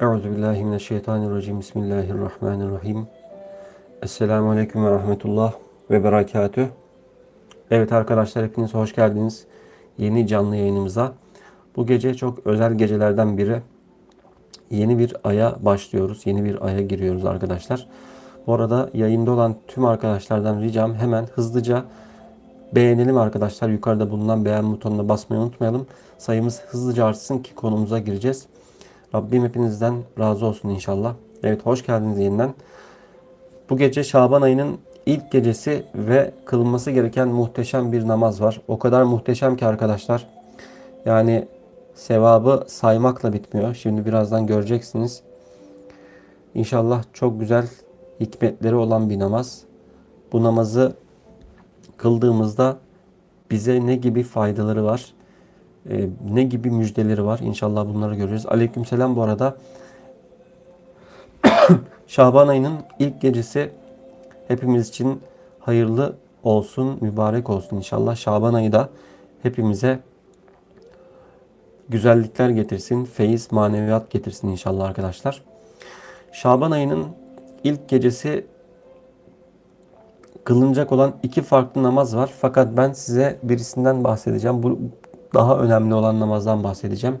Euzubillahimineşşeytanirracim. Bismillahirrahmanirrahim. Esselamu Aleyküm ve Rahmetullah ve Berekatüh. Evet arkadaşlar hepiniz hoş geldiniz. Yeni canlı yayınımıza. Bu gece çok özel gecelerden biri. Yeni bir aya başlıyoruz. Yeni bir aya giriyoruz arkadaşlar. Bu arada yayında olan tüm arkadaşlardan ricam hemen hızlıca beğenelim arkadaşlar. Yukarıda bulunan beğen butonuna basmayı unutmayalım. Sayımız hızlıca artsın ki konumuza gireceğiz. Rabbim hepinizden razı olsun inşallah. Evet hoş geldiniz yeniden. Bu gece Şaban ayının ilk gecesi ve kılınması gereken muhteşem bir namaz var. O kadar muhteşem ki arkadaşlar. Yani sevabı saymakla bitmiyor. Şimdi birazdan göreceksiniz. İnşallah çok güzel hikmetleri olan bir namaz. Bu namazı kıldığımızda bize ne gibi faydaları var? E, ne gibi müjdeleri var? İnşallah bunları göreceğiz. Aleykümselam bu arada. Şaban ayının ilk gecesi hepimiz için hayırlı olsun, mübarek olsun inşallah. Şaban ayı da hepimize güzellikler getirsin, feyiz, maneviyat getirsin inşallah arkadaşlar. Şaban ayının ilk gecesi kılınacak olan iki farklı namaz var. Fakat ben size birisinden bahsedeceğim. Bu daha önemli olan namazdan bahsedeceğim.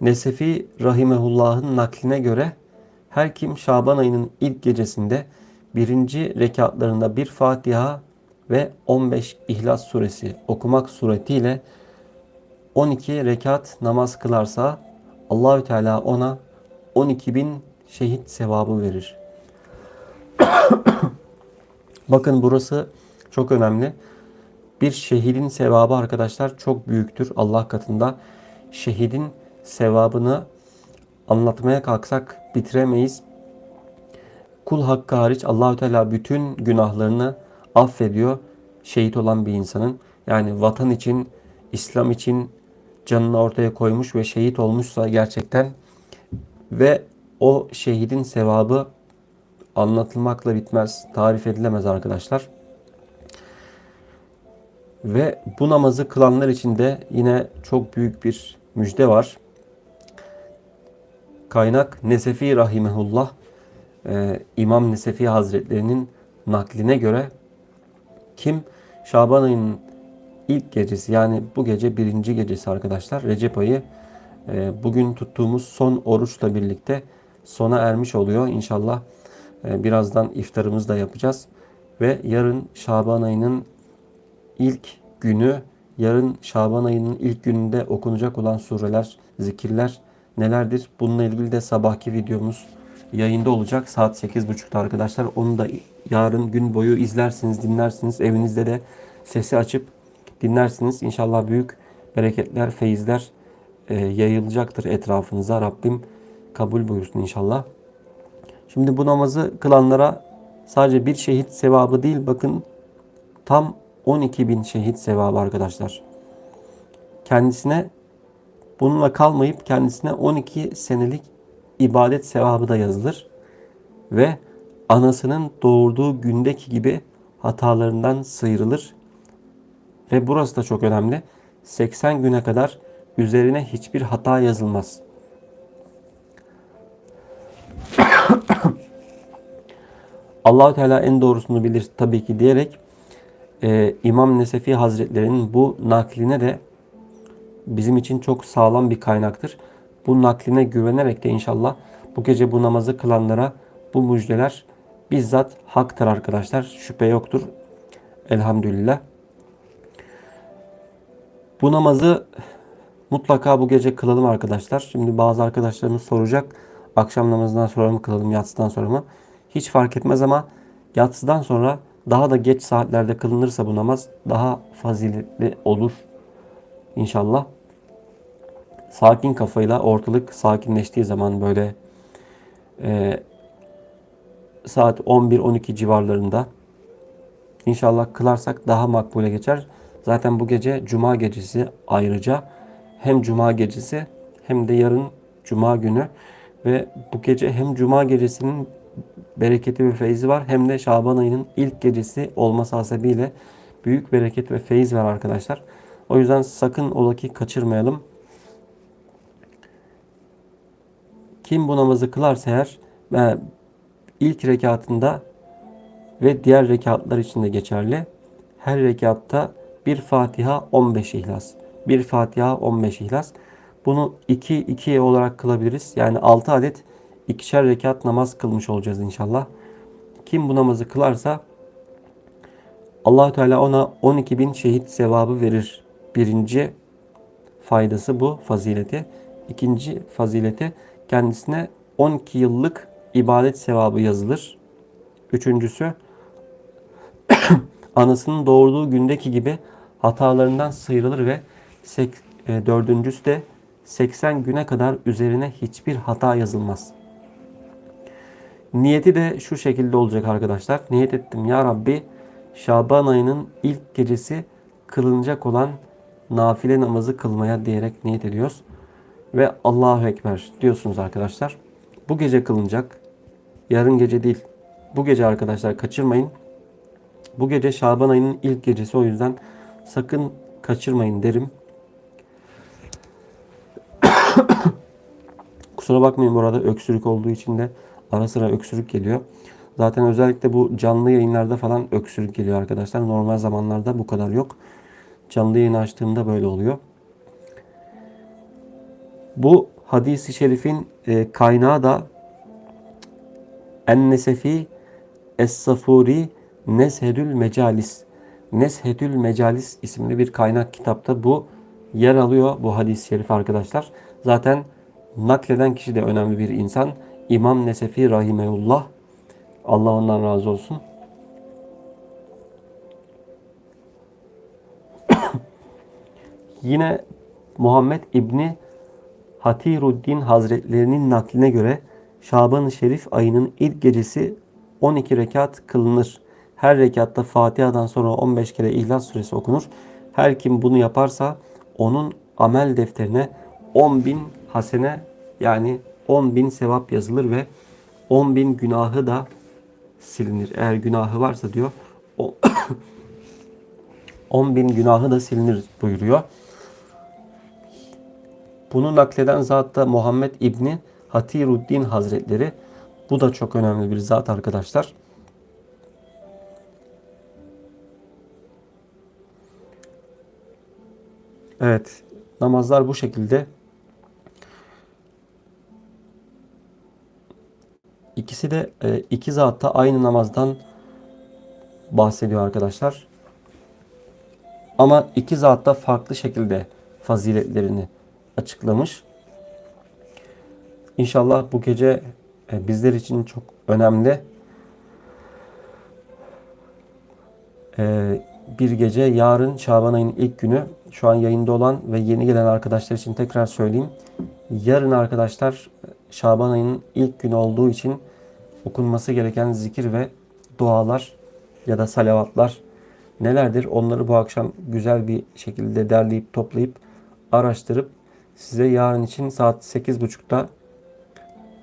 Nesefi Rahimehullah'ın nakline göre her kim Şaban ayının ilk gecesinde birinci rekatlarında bir Fatiha ve 15 İhlas suresi okumak suretiyle 12 rekat namaz kılarsa Allahü Teala ona 12 bin şehit sevabı verir. Bakın burası çok önemli. Bir şehidin sevabı arkadaşlar çok büyüktür Allah katında. Şehidin sevabını anlatmaya kalksak bitiremeyiz. Kul hakkı hariç Allahü Teala bütün günahlarını affediyor şehit olan bir insanın. Yani vatan için, İslam için canını ortaya koymuş ve şehit olmuşsa gerçekten ve o şehidin sevabı anlatılmakla bitmez, tarif edilemez arkadaşlar. Ve bu namazı kılanlar için de yine çok büyük bir müjde var. Kaynak Nesefi Rahimehullah e, İmam Nesefi Hazretlerinin nakline göre kim Şaban ayının ilk gecesi yani bu gece birinci gecesi arkadaşlar Recep ayı e, bugün tuttuğumuz son oruçla birlikte sona ermiş oluyor. İnşallah e, birazdan iftarımızı da yapacağız. Ve yarın Şaban ayının ilk günü yarın Şaban ayının ilk gününde okunacak olan sureler, zikirler nelerdir? Bununla ilgili de sabahki videomuz yayında olacak. Saat 8.30'da arkadaşlar. Onu da yarın gün boyu izlersiniz, dinlersiniz. Evinizde de sesi açıp dinlersiniz. İnşallah büyük bereketler, feyizler e, yayılacaktır etrafınıza. Rabbim kabul buyursun inşallah. Şimdi bu namazı kılanlara sadece bir şehit sevabı değil bakın tam 12 bin şehit sevabı arkadaşlar. Kendisine bununla kalmayıp kendisine 12 senelik ibadet sevabı da yazılır. Ve anasının doğurduğu gündeki gibi hatalarından sıyrılır. Ve burası da çok önemli. 80 güne kadar üzerine hiçbir hata yazılmaz. Allahu Teala en doğrusunu bilir tabii ki diyerek e, İmam Nesefi Hazretleri'nin bu nakline de bizim için çok sağlam bir kaynaktır. Bu nakline güvenerek de inşallah bu gece bu namazı kılanlara bu müjdeler bizzat haktır arkadaşlar. Şüphe yoktur. Elhamdülillah. Bu namazı mutlaka bu gece kılalım arkadaşlar. Şimdi bazı arkadaşlarımız soracak. Akşam namazından sonra mı kılalım, yatsıdan sonra mı? Hiç fark etmez ama yatsıdan sonra daha da geç saatlerde kılınırsa bu namaz daha faziletli olur inşallah. Sakin kafayla ortalık sakinleştiği zaman böyle e, saat 11-12 civarlarında inşallah kılarsak daha makbule geçer. Zaten bu gece cuma gecesi ayrıca hem cuma gecesi hem de yarın cuma günü ve bu gece hem cuma gecesinin bereketi ve feyzi var. Hem de Şaban ayının ilk gecesi olması hasebiyle büyük bereket ve feyiz var arkadaşlar. O yüzden sakın ola ki kaçırmayalım. Kim bu namazı kılarsa eğer e, ilk rekatında ve diğer rekatlar için de geçerli. Her rekatta bir Fatiha 15 ihlas. Bir Fatiha 15 ihlas. Bunu 2 2 olarak kılabiliriz. Yani 6 adet ikişer rekat namaz kılmış olacağız inşallah. Kim bu namazı kılarsa Allahü Teala ona 12 bin şehit sevabı verir. Birinci faydası bu fazileti. İkinci fazileti kendisine 12 yıllık ibadet sevabı yazılır. Üçüncüsü anasının doğurduğu gündeki gibi hatalarından sıyrılır ve sek, e, dördüncüsü de 80 güne kadar üzerine hiçbir hata yazılmaz. Niyeti de şu şekilde olacak arkadaşlar. Niyet ettim ya Rabbi Şaban ayının ilk gecesi kılınacak olan nafile namazı kılmaya diyerek niyet ediyoruz. Ve Allahu Ekber diyorsunuz arkadaşlar. Bu gece kılınacak. Yarın gece değil. Bu gece arkadaşlar kaçırmayın. Bu gece Şaban ayının ilk gecesi o yüzden sakın kaçırmayın derim. Kusura bakmayın bu arada öksürük olduğu için de ara sıra öksürük geliyor. Zaten özellikle bu canlı yayınlarda falan öksürük geliyor arkadaşlar. Normal zamanlarda bu kadar yok. Canlı yayın açtığımda böyle oluyor. Bu hadisi şerifin e, kaynağı da En-Nesefi Es-Safuri Neshedül Mecalis. Neshedül Mecalis isimli bir kaynak kitapta bu yer alıyor bu hadis-i şerif arkadaşlar. Zaten nakleden kişi de önemli bir insan. İmam Nesefi Rahimeullah. Allah ondan razı olsun. Yine Muhammed İbni Hatiruddin Hazretlerinin nakline göre Şaban-ı Şerif ayının ilk gecesi 12 rekat kılınır. Her rekatta Fatiha'dan sonra 15 kere İhlas suresi okunur. Her kim bunu yaparsa onun amel defterine 10 bin hasene yani 10 bin sevap yazılır ve 10 bin günahı da silinir. Eğer günahı varsa diyor o 10 bin günahı da silinir buyuruyor. Bunu nakleden zat da Muhammed İbni Hatiruddin Hazretleri. Bu da çok önemli bir zat arkadaşlar. Evet. Namazlar bu şekilde. İkisi de e, iki zatta aynı namazdan bahsediyor arkadaşlar. Ama iki zat da farklı şekilde faziletlerini açıklamış. İnşallah bu gece e, bizler için çok önemli. E, bir gece yarın Şaban ayının ilk günü şu an yayında olan ve yeni gelen arkadaşlar için tekrar söyleyeyim. Yarın arkadaşlar Şaban ayının ilk günü olduğu için okunması gereken zikir ve dualar ya da salavatlar nelerdir? Onları bu akşam güzel bir şekilde derleyip toplayıp araştırıp size yarın için saat 8.30'da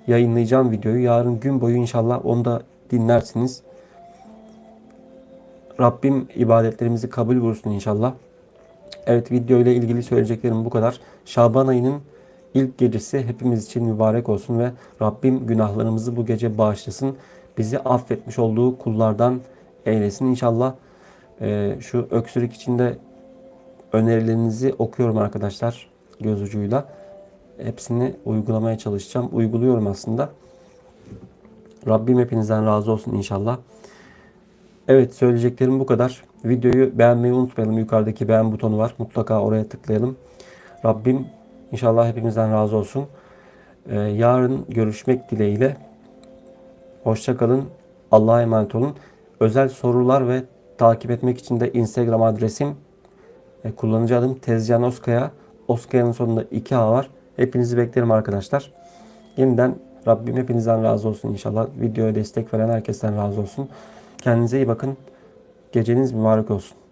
yayınlayacağım videoyu. Yarın gün boyu inşallah onu da dinlersiniz. Rabbim ibadetlerimizi kabul buyursun inşallah. Evet video ile ilgili söyleyeceklerim bu kadar. Şaban ayının ilk gecesi hepimiz için mübarek olsun ve Rabbim günahlarımızı bu gece bağışlasın. Bizi affetmiş olduğu kullardan eylesin inşallah. Ee, şu öksürük içinde önerilerinizi okuyorum arkadaşlar göz ucuyla. Hepsini uygulamaya çalışacağım. Uyguluyorum aslında. Rabbim hepinizden razı olsun inşallah. Evet söyleyeceklerim bu kadar. Videoyu beğenmeyi unutmayalım. Yukarıdaki beğen butonu var. Mutlaka oraya tıklayalım. Rabbim inşallah hepimizden razı olsun. Ee, yarın görüşmek dileğiyle. Hoşçakalın. Allah'a emanet olun. Özel sorular ve takip etmek için de Instagram adresim e, kullanıcı adım Tezcan Oskaya. Oskaya'nın sonunda 2A var. Hepinizi beklerim arkadaşlar. Yeniden Rabbim hepinizden razı olsun inşallah. Videoya destek veren herkesten razı olsun. Kendinize iyi bakın. Geceniz mübarek olsun.